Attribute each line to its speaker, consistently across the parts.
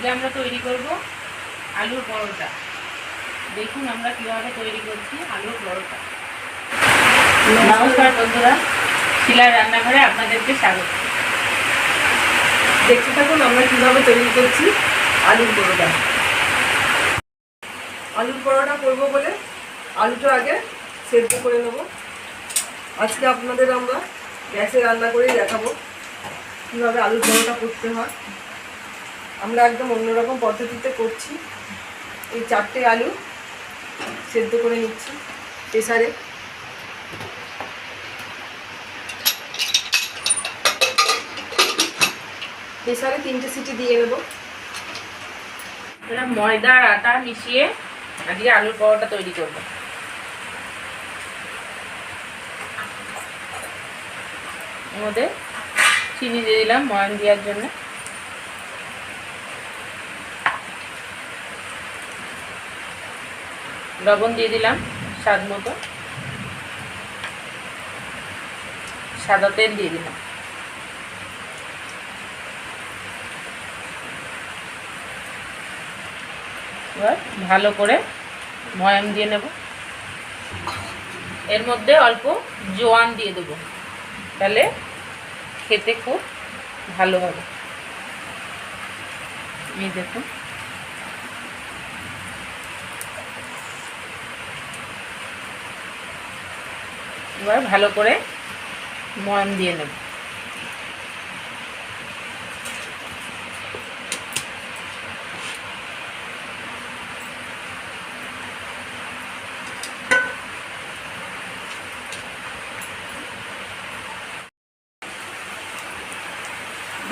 Speaker 1: আজকে আমরা তৈরি করব আলুর পরোটা। দেখুন আমরা কীভাবে তৈরি করছি আলুর পরোটা। নমস্কার বন্ধুরা শিলার রান্নাঘরে আপনাদেরকে স্বাগত।
Speaker 2: দেখতে থাকুন আমরা কীভাবে তৈরি করছি আলুর পরোটা। আলুর পরোটা করব বলে আলুটা আগে সেদ্ধ করে নেব। আজকে আপনাদের আমরা গ্যাসে রান্না করেই দেখাবো কীভাবে আলুর পরোটা করতে হয়। আমরা একদম অন্যরকম পদ্ধতিতে করছি। এই চারটে আলু সেদ্ধ করে নিচ্ছি প্রেসারে। প্রেসারে তিনটে সিটি দিয়ে নেব।
Speaker 1: ময়দা আর আটা মিশিয়ে আজকে আলুর পরোটা তৈরি করব। মধ্যে চিনি দিয়ে দিলাম ময়ান দেওয়ার জন্য। লবণ দিয়ে দিলাম, স্বাদ মতো। সাদা তেল দিয়ে দিলাম। এবার ভালো করে ময়াম দিয়ে নেব। এর মধ্যে অল্প জোয়ান দিয়ে দেবো, তাহলে খেতে খুব ভালো হবে। দেখুন। এবার ভালো করে ময়াম দিয়ে নেব।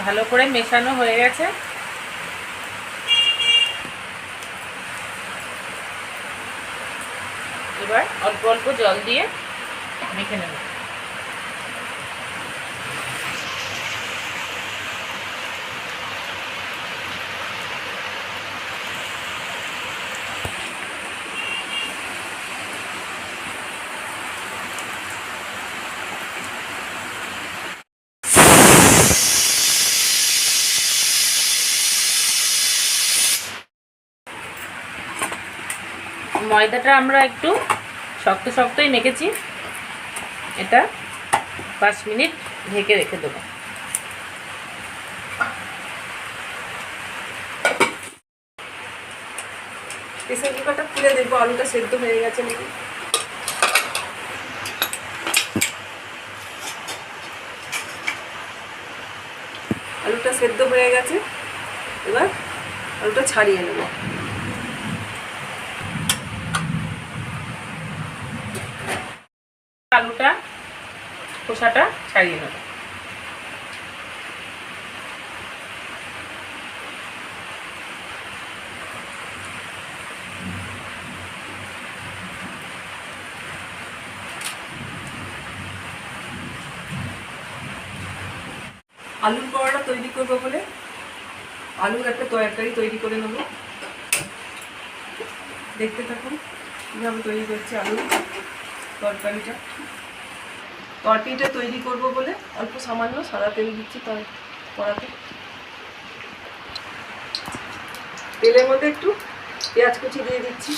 Speaker 1: ভালো করে মেশানো হয়ে গেছে। এবার অল্প অল্প জল দিয়ে ময়দাটা আমরা একটু শক্ত শক্তই মেখেছি। এটা পাঁচ মিনিট ঢেকে রেখে দেবো।
Speaker 2: প্রেসার কুকারটা খুলে দেখব আলুটা সেদ্ধ হয়ে গেছে নাকি? আলুটা সেদ্ধ হয়ে গেছে এবার আলুটা ছাড়িয়ে নেব।
Speaker 1: আলুটা খোসাটা ছাড়িয়ে নেব।
Speaker 2: আলুর পরোটা তৈরি করব বলে আলুর একটা তরকারি তৈরি করে নেব। দেখতে থাকুন কীভাবে তৈরি করছি আলুর তরকারিটা। তরকারিটা তৈরি করব বলে অল্প সামান্য সাদা তেল দিচ্ছি তর কড়াতে। তেলের মধ্যে একটু পেঁয়াজ কুচি দিয়ে দিচ্ছি।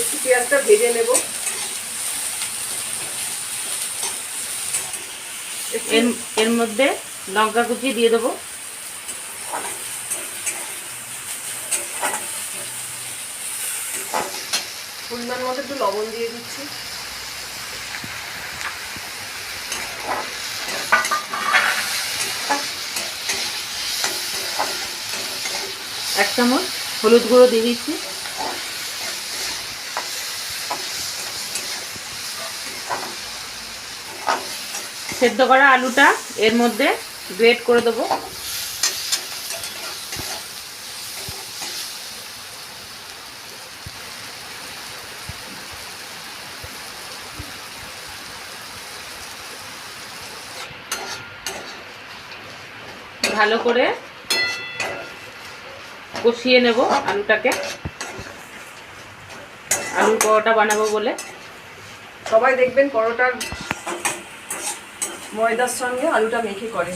Speaker 2: একটু পেঁয়াজটা ভেজে নেব।
Speaker 1: এর এর মধ্যে লঙ্কা কুচি দিয়ে দেবো
Speaker 2: পরিমাণ মতো একটু লবণ দিয়ে দিচ্ছি।
Speaker 1: এক চামচ হলুদ গুঁড়ো দিয়ে দিচ্ছি। সেদ্ধ করা আলুটা এর মধ্যে গ্রেট করে দেবো। ভালো করে কষিয়ে নেব আলুটাকে। আলুর পরোটা বানাবো বলে।
Speaker 2: সবাই দেখবেন পরোটার ময়দার সঙ্গে আলুটা মেখে করে।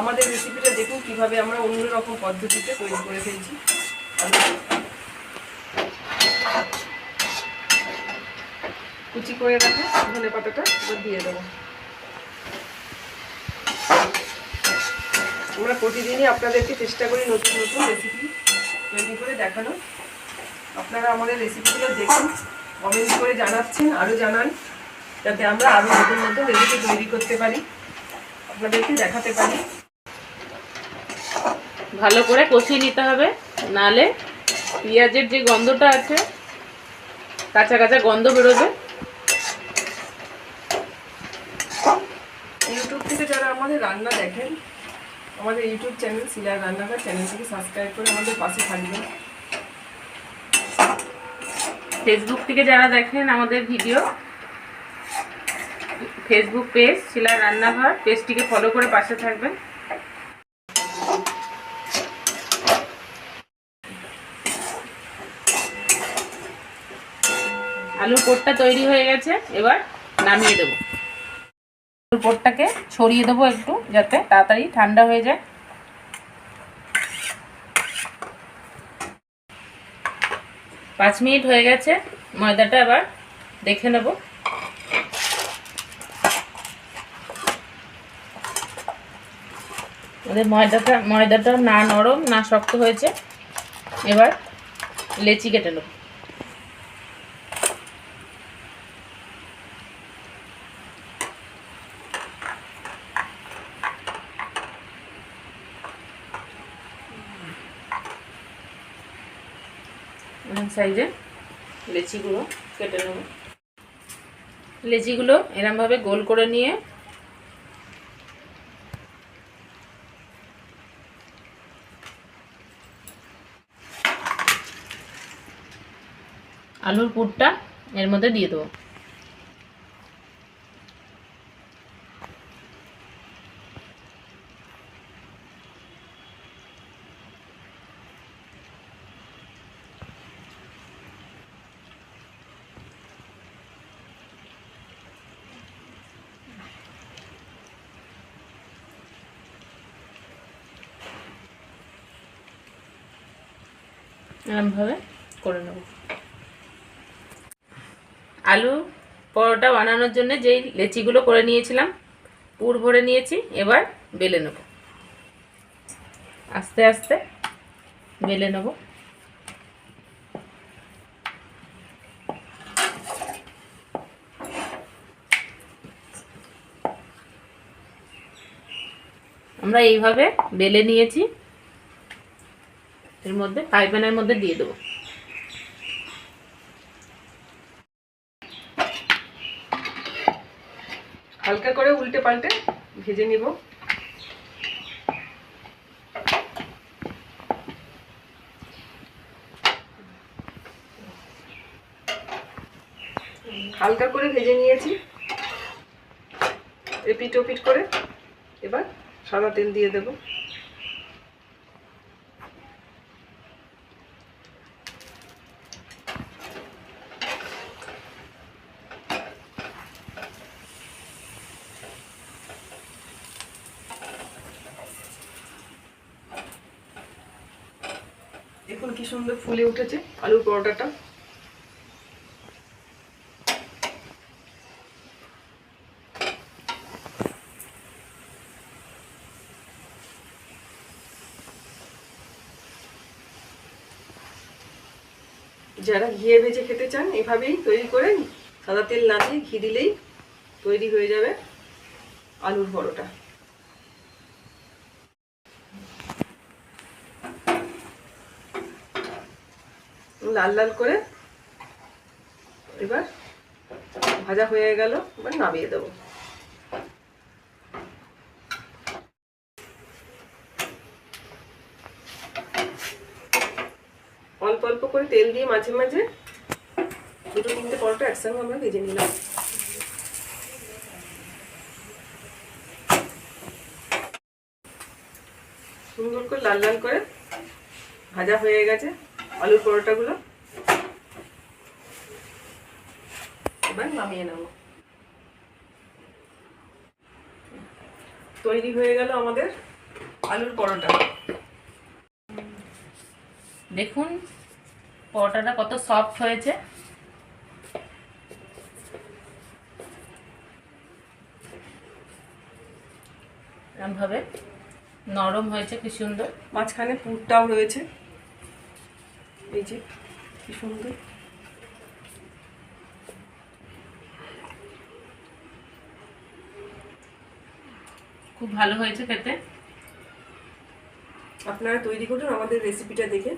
Speaker 2: আমাদের রেসিপিটা দেখুন কীভাবে আমরা অন্য রকম পদ্ধতিতে তৈরি করে ফেলছি। কুচি করে রাখা ধনে পাতাটা দিয়ে দেবো। আমরা প্রতিদিনই আপনাদেরকে চেষ্টা করি নতুন নতুন রেসিপি তৈরি করে দেখানো আপনারা আমাদের রেসিপিগুলো দেখুন কমেন্ট করে জানাচ্ছেন আরও জানান যাতে আমরা আরও নতুন নতুন রেসিপি তৈরি করতে পারি আপনাদেরকে দেখাতে পারি।
Speaker 1: ভালো করে কষিয়ে নিতে হবে নালে পেঁয়াজের যে গন্ধটা আছে কাঁচা কাঁচা গন্ধ বেরোবে।
Speaker 2: ইউটিউব থেকে যারা আমাদের রান্না দেখেন আমাদের ইউটিউব চ্যানেল সিলার রান্নাঘর চ্যানেলটিকে সাবস্ক্রাইব করে আমাদের পাশে থাকবেন।
Speaker 1: ফেসবুক থেকে যারা দেখেন আমাদের ভিডিও ফেসবুক পেজ শিলা রান্নাঘর পেজটিকে ফলো করে পাশে থাকবেন। আলুর পোটটা তৈরি হয়ে গেছে, এবার নামিয়ে দেবো। পোটটাকে ছড়িয়ে দেবো একটু যাতে তাড়াতাড়ি ঠান্ডা হয়ে যায়। পাঁচ মিনিট হয়ে গেছে, ময়দাটা আবার দেখে নেব। আমাদের ময়দাটা ময়দাটা না নরম, না শক্ত হয়েছে। এবার লেচি কেটে নেব। সাইজে লেচিগুলো কেটে নেব। লেচিগুলো এরমভাবে গোল করে নিয়ে আলুর পুরটা এর মধ্যে দিয়ে দেবো। এরমভাবে করে নেব। আলু পরোটা বানানোর জন্য যেই লেচিগুলো করে নিয়েছিলাম, পুর ভরে নিয়েছি, এবার বেলে নেব। আস্তে আস্তে বেলে নেব। আমরা এইভাবে বেলে নিয়েছি। এর মধ্যে প্যানের মধ্যে দিয়ে দেবো।
Speaker 2: হালকা করে উল্টে পাল্টে ভেজে নিব। হালকা করে ভেজে নিয়েছি। এপিট ওপিট করে এবার সাদা তেল দিয়ে দেব। দেখুন কি সুন্দর ফুলে উঠেছে আলুর পরোটাটা। যারা ঘিয়ে ভেজে খেতে চান, এভাবেই তৈরি করে সাদা তেল না দিয়ে ঘি দিলেই তৈরি হয়ে যাবে আলুর পরোটা। লাল লাল করে এবার ভাজা হয়ে গেল, এবার নামিয়ে দেবো। অল্প অল্প করে তেল দিয়ে মাঝে মাঝে দুটো তিনটে পরোটা একসঙ্গে আমরা ভেজে নিলাম। সুন্দর করে লাল লাল করে ভাজা হয়ে গেছে। আলুর পরোটাগুলো। এবার নামিয়ে নেব। তৈরি হয়ে গেল আমাদের আলুর পরোটা।
Speaker 1: দেখুন পরোটাটা কত সফট হয়েছে। এরমভাবে নরম হয়েছে কি সুন্দর।
Speaker 2: মাঝখানে পুরটাও রয়েছে। এই যে কি সুন্দর।
Speaker 1: খুব ভালো হয়েছে খেতে।
Speaker 2: আপনারা তৈরি করুন আমাদের রেসিপিটা দেখে।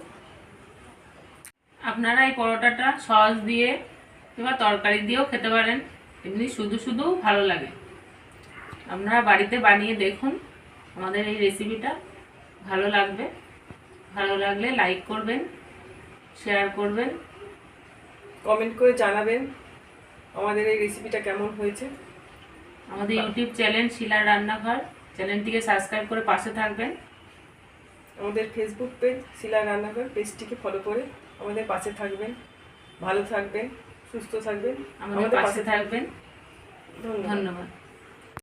Speaker 1: আপনারা এই পরোটাটা সস দিয়ে কিংবা তরকারি দিয়েও খেতে পারেন। এমনি শুধু শুধু ভালো লাগে। আপনারা বাড়িতে বানিয়ে দেখুন আমাদের এই রেসিপিটা ভালো লাগবে। ভালো লাগলে লাইক করবেন। শেয়ার করবেন।
Speaker 2: কমেন্ট করে জানাবেন আমাদের এই রেসিপিটা কেমন হয়েছে।
Speaker 1: আমাদের ইউটিউব চ্যানেল শিলার রান্নাঘর। চ্যানেলটিকে সাবস্ক্রাইব করে পাশে থাকবেন।
Speaker 2: আমাদের ফেসবুক পেজ শিলা রান্নাঘর পেজটিকে ফলো করে আমাদের পাশে থাকবেন। ভালো থাকবেন সুস্থ থাকবেন।
Speaker 1: আমাদের পাশে থাকবেন।
Speaker 2: ধন্যবাদ।
Speaker 1: ধন্যবাদ।